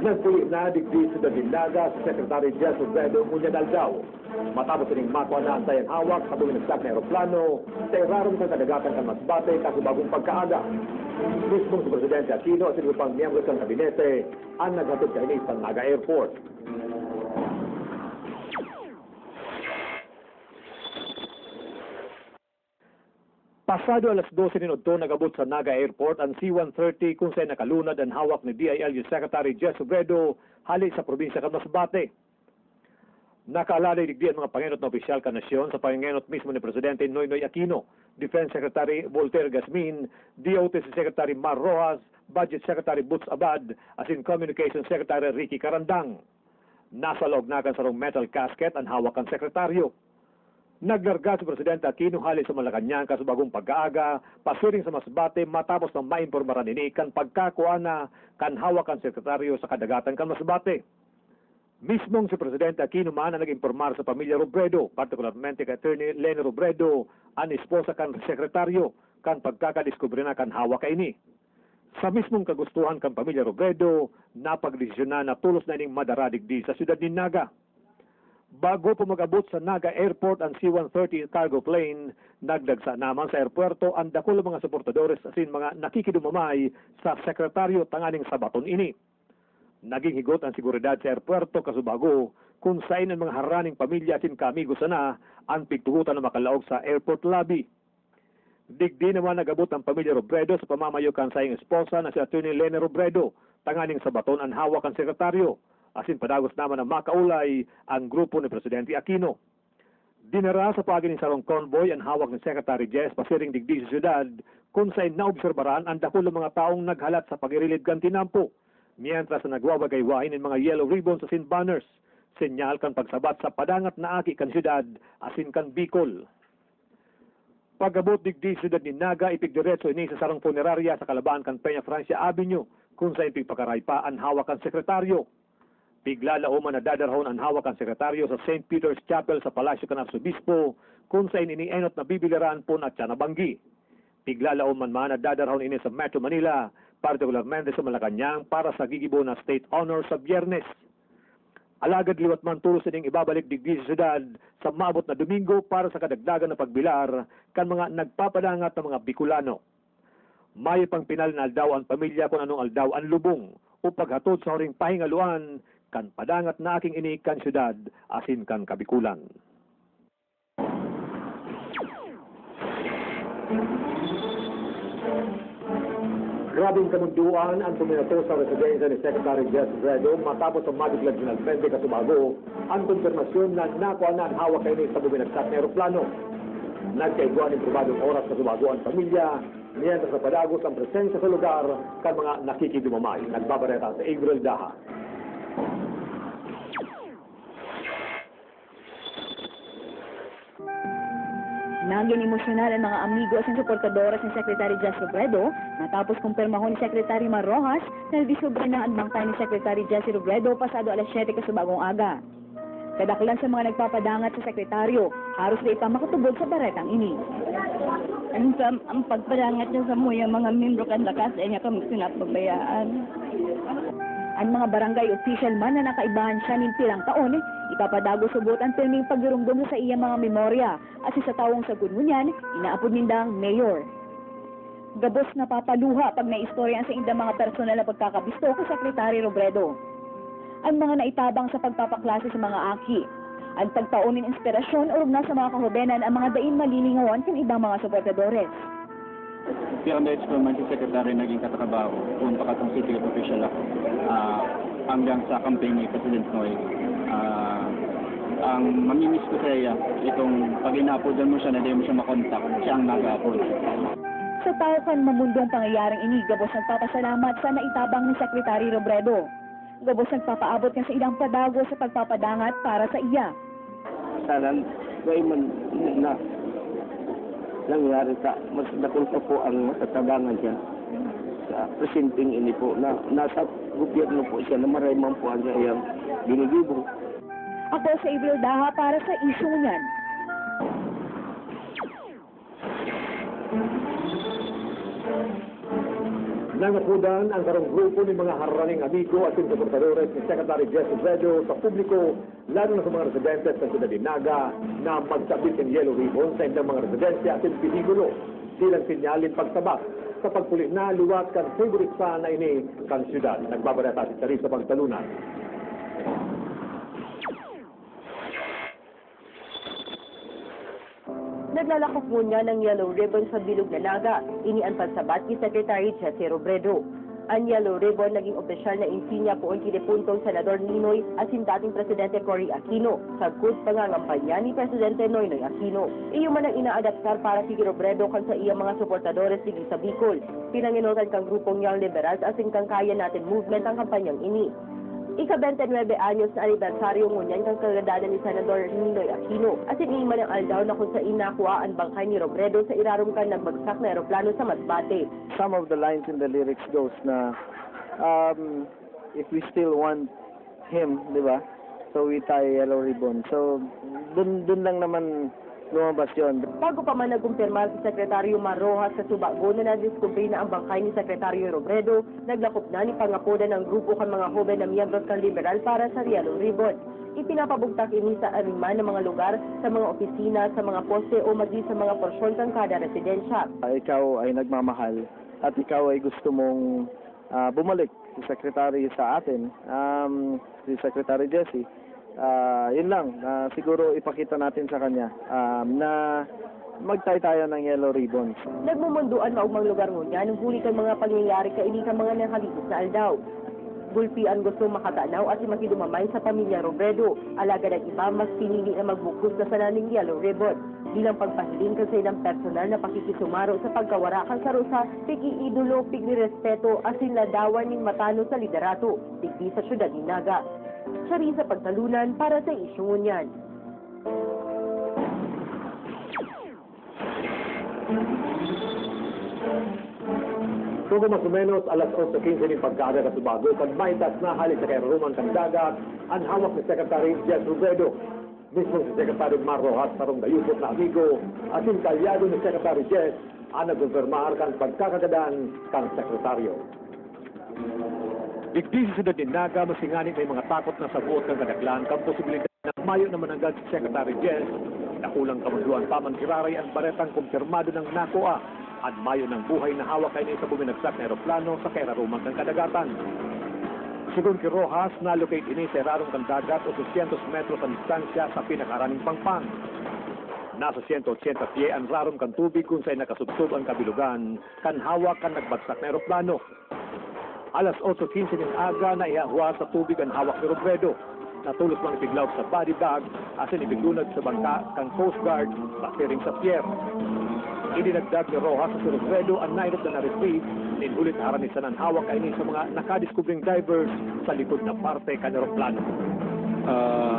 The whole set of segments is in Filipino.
Nagpuli na digdi sa Dinaga si Secretary Jess Robredo Munyadal daw. Matapos rin makuha na ang sayang hawak sa buminagsak na aeroplano sa irarong sa kadagatan ng Masbate kaso bagong pagkaaga. Mismong si Presidente Aquino at iba pang miyembro ng kabinete ang naghatid sa inis sa Naga Airport. Pasado alas 12 minuto nagabot sa Naga Airport ang C-130 kung saan nakalunad ang hawak ni DILG Secretary Jess Obredo hali sa probinsya ng Masbate. Nakaalalay digdi ang mga pangenot na opisyal ka nasyon sa pangenot mismo ni Presidente Noynoy Aquino, Defense Secretary Voltaire Gasmin, DOTC Secretary Mar Rojas, Budget Secretary Butz Abad, as in Communications Secretary Ricky Carandang. Nasa loob na kan sarong metal casket ang hawak ang sekretaryo. Naglarga si Presidente Aquino hali sa Malacanang kaso bagong pag-aaga, pasuring sa Masbate matapos na maimpormaran ini kan pagkakuha na kan hawak ang sekretaryo sa kadagatan kan Masbate. Mismong si Presidente Aquino man ang nag-impormar sa pamilya Robredo, partikularmente kay Attorney Lenny Robredo, ang esposa kan sekretaryo, kan pagkakadiskubre na kan hawak ka ini. Sa mismong kagustuhan kan pamilya Robredo, napagdesisyon na na tulos na ining madaradigdi sa siyudad ni Naga. Bago po mag-abot sa Naga Airport ang C-130 cargo plane, nagdagsa naman sa aeropuerto ang dakulo mga suportadores asin mga nakikidumamay sa sekretaryo tanganing sabaton ini. Naging higot ang seguridad sa aeropuerto kasubago kung saan ang mga haraning pamilya asin kamigo sana ang pigtugutan na makalaog sa airport lobby. Digdi naman nagabot ang pamilya Robredo sa pamamayukan sa iyong esposa na si Atty. Lene Robredo, tanganing sabaton ang hawak ang sekretaryo. Asin padagos naman ang makaulay ang grupo ni Presidente Aquino. Dinara sa pagin sarong convoy ang hawak ni Secretary Jess pasiring digdi sa syudad kung saan naobserbaran ang dakulo mga taong naghalat sa pagirilid kan tinampo. Mientras na nagwawagaywain ng mga yellow ribbons asin banners, senyal kan pagsabat sa padangat na aki kan syudad asin kan Bicol. Pagabot digdi sa syudad ni Naga, ipigdiretso ini sa sarong punerarya sa kalabaan kan Peña Francia Avenue kung saan pagpakaray ang hawak ang sekretaryo. Bigla lauman na dadarahon ang hawak ang sekretaryo sa St. Peter's Chapel sa Palasyo kan Arsobispo kung saan inienot na bibiliran po na Tianabanggi. Bigla lauman man na dadarahon ini sa Metro Manila, partikularmente sa Malacanang para sa gigibo na State Honor sa Biyernes. Alagad liwat man tulos sining ibabalik digdi sa syudad sa maabot na Domingo para sa kadagdagan na pagbilar kan mga nagpapadangat ng mga Bicolano. May pang pinal na aldaw ang pamilya kung anong aldaw ang lubong o paghatod sa huring pahingaluan kan padangat na aking ini kan syudad asin kan kabikulan. Grabing kamunduan ang puminato sa residensya ni Secretary Jess Bredo matapos ang maduglag sinalpende kasubago ang konfirmasyon na nakuha na ang hawak kayo sa buminagsak na aeroplano. Nagkaiguan ng pribadong oras kasubago ang pamilya Mientras sa padagos ang presensya sa lugar kan mga nakikidumamay. Nagbabareta sa April Daha. Naging emosyonal ang mga amigos at suportadores ni Secretary Jess Robredo matapos kumpirmahon ni Secretary Mar Rojas na nadisobre na ang bangkay ni Secretary Jesse Robredo pasado alas 7 kasubagong aga. Kadaklan sa mga nagpapadangat sa sekretaryo, haros na ipang makatubog sa baretang ini. Ang, ang pagpadangat niya sa mga mga membro kan lakas ay niya kami sinapagbayaan. Ang mga barangay official man na nakaibahan siya ng pirang taon, ipapadago sugot ang pirming pagdurumdum sa iya mga memorya at sa tawong sa gununyan, inaapod nindang mayor. Gabos na papaluha pag naistorya sa inda mga personal na pagkakabisto ko Sekretary Robredo. Ang mga naitabang sa pagpapaklase sa mga aki, ang pagpaunin inspirasyon o na sa mga kahubenan ang mga daing malilingawan kung ibang mga suportadores. Dahil ko man si Secretary naging katrabaho kung pakatong city official ako ah, hanggang sa campaign ni President Noy. Ah, ang mamimiss ko sa iya, itong pag inaapodan mo siya na di mo siya makontak, siya ang nag-aapod. Sa tao kan mamundong pangyayaring ini, gabos nagpapasalamat sa naitabang ni Secretary Robredo. Gabos nagpapaabot ka sa ilang padago sa pagpapadangat para sa iya. sana gawin man na nangyari ka mas dakol pa po ang matatabangan siya sa presenting ini po na nasa gobyerno po siya na marayman po ang iyang ginigibo. Ako sa April Daha para sa isyong niyan. Nangakudan ang karong grupo ng mga haraning amigo at importadores ni Secretary Jess Obredo sa publiko, lalo na sa mga residente sa Ciudad Naga, na magsabit ng yellow ribbon sa ilang mga residensya at pinigulo silang sinyalin pagtabak sa pagpulit na luwat kan favorite sa na ini kan syudad. Nagbabalata si Teresa Pagtalunan. Naglalakok ngunya ng yellow ribbon sa bilog na naga, ini ang pagsabat ni Secretary Jesse Robredo. Ang yellow ribbon naging opisyal na insinya poon kinipuntong Senador Ninoy asin dating Presidente Cory Aquino, sagkod pangangampanya ni Presidente Noynoy Aquino. Iyo man ang inaadaptar para si Robredo kan sa iyang mga suportadores sige sa Bicol. Pinanginutan kang grupong Young Liberals asin kang Kaya Natin Movement ang kampanyang ini. Ika-29 anyos na anibersaryo ngunyan kang kagadanan ni Senador Ninoy Aquino. Asin iman ang aldaw na kung sa inakuha ang bangkay ni Robredo sa irarom kan nagbagsak na eroplano sa Masbate. some of the lines in the lyrics goes na um, if we still want him, di ba? So we tie yellow ribbon. So dun dun lang naman lumabas yon. Bago pa man nagkumpirma si Sekretaryo Marrojas sa Subago na nadiskubre na ang bangkay ni Sekretaryo Robredo, naglakop na ni pangapoda ng grupo kan mga hoben na miyembros kan liberal para sa Yellow Ribbon. Ipinapabugtak ini sa ariman ng mga lugar, sa mga opisina, sa mga poste o maging sa mga porsyon ng kada residensya. Uh, ikaw ay nagmamahal at ikaw ay gusto mong ah, bumalik si Secretary sa atin, um, si Secretary Jesse. Ah, yun lang, ah, siguro ipakita natin sa kanya um, na magtay tayo ng yellow ribbons. Nagmumunduan maugmang lugar ngunya nung huli kang mga pangyayari kaini ka mga nakalitis na aldaw. Gulpi ang gusto makatanaw at makidumamay sa pamilya Robredo. Alaga ng iba, mas pinili na magbukus na sananing yellow ribbon. Bilang pagpahiling ka sa ilang personal na pakikisumaro sa pagkawara kang sarusa, pigi-idolo, pigni-respeto, asin ladawan ng matano sa liderato, digdi sa syudad ni Naga. Charisa Pagtalunan para sa isyong unyan. Kung mas menos alas 11.15 ng pagkada sa Subago, pag maitas na halik sa kay Roman Kandagat, ang hawak ni Secretary Jess Robredo. Mismo si Secretary Mar Rojas sarong dayupot na amigo, asin kalyado ni Secretary Jess, ang nagkonfirmar kang pagkakagadan kang sekretaryo. Digdi sa Sudad ni Naga, masinganin may mga takot na sabuot ng kadaklan kang posibilidad na mayo na mananggal si Secretary Jess. Nakulang kamunduan pa man kiraray ang baretang kumpirmado ng NACOA at mayo ng buhay na hawak kay sa buminagsak na aeroplano sa kairaruman ng kadagatan. Sigun kay Rojas, na-locate ini sa irarong kang dagat o 200 metros ang distansya sa pinakaraming pangpang. Nasa 180 pie ang rarom kang tubig kung sa'y nakasubsob ang kabilugan, kan hawak kan nagbagsak na aeroplano. Alas 8.15 ng aga na ihahuwa sa tubig ang hawak ni Robredo. Natulos lang ipiglaw sa body bag asin ibiglunag sa bangka kang Coast Guard basiring sa pier. Idinagdag ni Rojas sa Robredo ang nairot na na-retrieve ninhulit haran ni Sanan hawak ay sa mga nakadiskubring divers sa likod na parte kan aeroplano. ah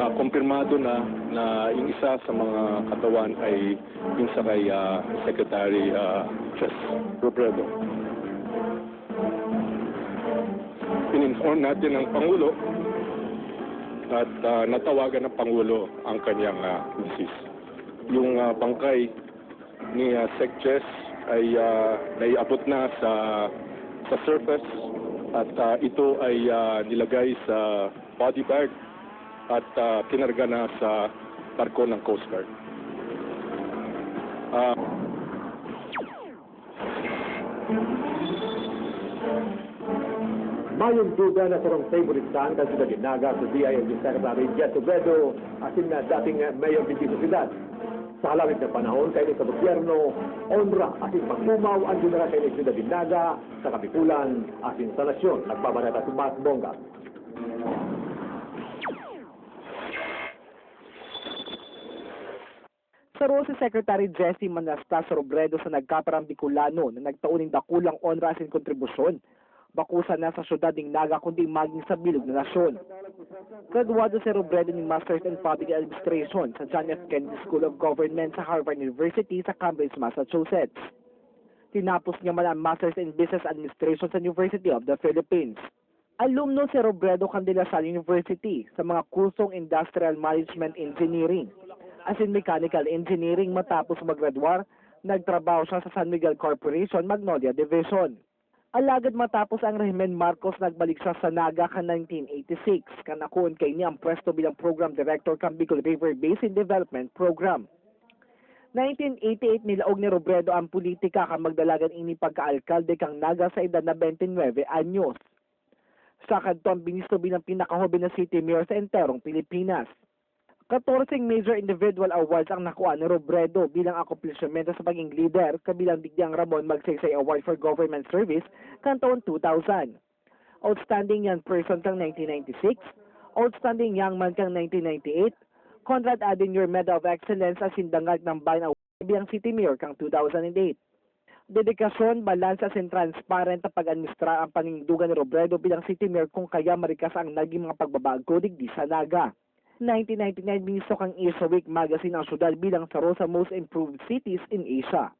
ah, kumpirmado na na yung isa sa mga katawan ay yung sa kay ah, Secretary uh, Chess Robredo. Ininform natin ang Pangulo at ah, natawagan ng Pangulo ang kanyang uh, misis. Yung ah, bangkay ni uh, Sec Chess ay ah, naiabot na sa sa surface at ah, ito ay ah, nilagay sa body bag at ah, kinarga na sa barko ng Coast Guard. Ah, Mayong duda na sarong favorite saan kan sila ginaga sa DILG Secretary Jess Obredo asin na dating uh, mayor sa siyudad. Sa halawit na panahon kayo sa gobyerno, onra asin pagmumaw ang general kayo sa siyudad Dinaga, sa Kapitulan, asin sa nasyon, nagbabalata si Mas Bongga. Saro si Secretary Jesse Manastas Robredo sa nagkaparang Bicolano na nagtauning dakulang onra sin kontribusyon. Bakusa na sa syudad ng Naga kundi maging sa bilog na nasyon. Graduado si Robredo ng Masters in Public Administration sa John F. Kennedy School of Government sa Harvard University sa Cambridge, Massachusetts. Tinapos niya man ang Masters in Business Administration sa University of the Philippines. Alumno si Robredo Candilasal University sa mga kursong Industrial Management Engineering as in Mechanical Engineering matapos maggraduar, nagtrabaho siya sa San Miguel Corporation Magnolia Division. Alagad matapos ang rehimen Marcos nagbalik sa Naga ka 1986 kanakon kay niya ang pwesto bilang program director kan Bicol River Basin Development Program. 1988 nilaog ni Robredo ang politika kang magdalagan ini pagkaalkalde kang Naga sa edad na 29 anyos. Sa kanton binisto bilang pinakahobi na city mayor sa enterong Pilipinas. 14 major individual awards ang nakuha ni Robredo bilang akomplisymento sa pagiging leader kabilang bigyang Ramon Magsaysay Award for Government Service kan taon 2000. Outstanding Young Person kang 1996, Outstanding Young Man kang 1998, Conrad Adenauer Medal of Excellence as Sindangag ng Bayan Award bilang City Mayor kang 2008. Dedikasyon, balansa, and transparent na pag-administra ang panindugan ni Robredo bilang City Mayor kung kaya marikas ang naging mga pagbabago digdi sa Naga. 1999 ministro kang Asia Week magazine ang syudad bilang sa sa most improved cities in Asia.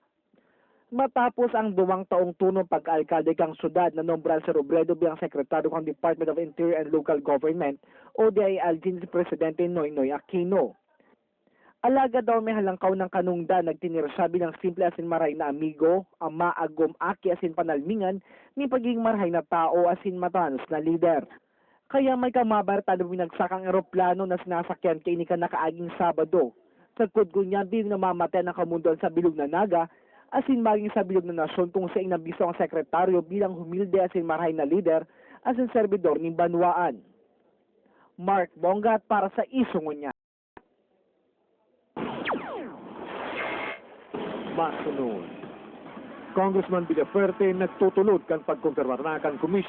Matapos ang duwang taong tunong pagkaalkalde kang syudad na nombran si Robredo bilang sekretaryo ng Department of Interior and Local Government o DILG ni Presidente Noynoy Aquino. Alaga daw may halangkaw ng kanungda nagtinira siya bilang simple asin maray na amigo, ama agom aki asin panalmingan, ni pagiging maray na tao asin matanos na leader. Kaya may kamabarta na binagsakang eroplano na sinasakyan kay ni ka nakaaging Sabado. Sa kudgo niya, din namamatay ng kamunduan sa bilog na naga, asin maging sa bilog na nasyon kung sa inabiso ang sekretaryo bilang humilde asin marahay na leader asin servidor ng banwaan. Mark Bongat para sa isungon niya. Masunod. Congressman Villaferte nagtutulod kan pagkumpirmar na kan komisyon